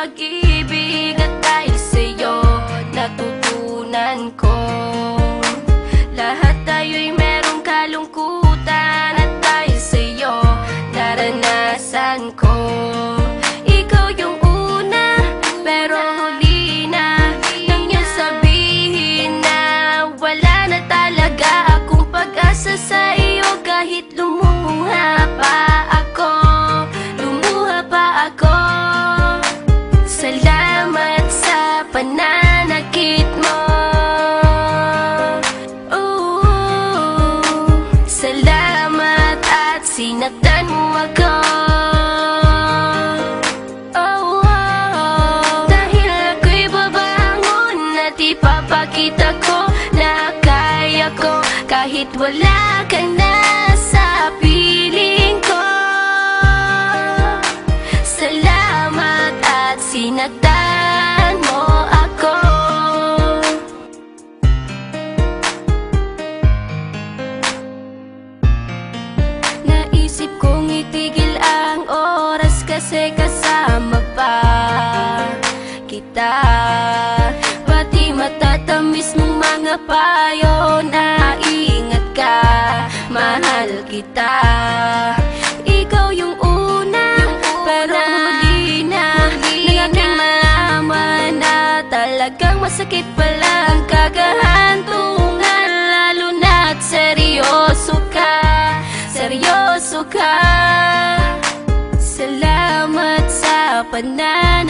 pag-ibig ipapakita ko na kaya ko Kahit wala ka na sa piling ko. Salamat at sinaktan mo ako. Naisip kong itigil ang oras kasi payo na ingat ka. Mahal kita. Ikaw yung una, pero huli na. Nang aking malaman na talagang masakit pala ang kagahantungan. Lalo na't seryoso ka. Seryoso ka. Salamat sa pananakit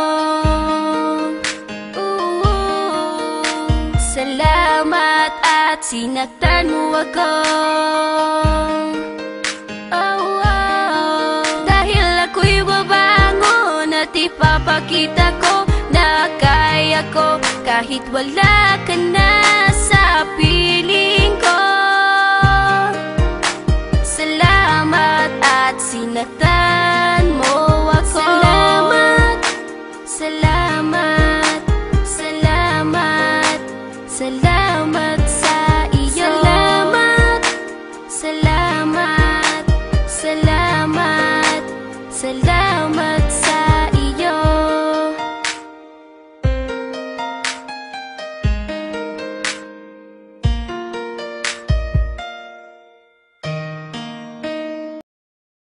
sinaktan mo ako. Oh, oh, Dahil ako'y babangon at ipapakita ko na kaya ko. Kahit wala ka na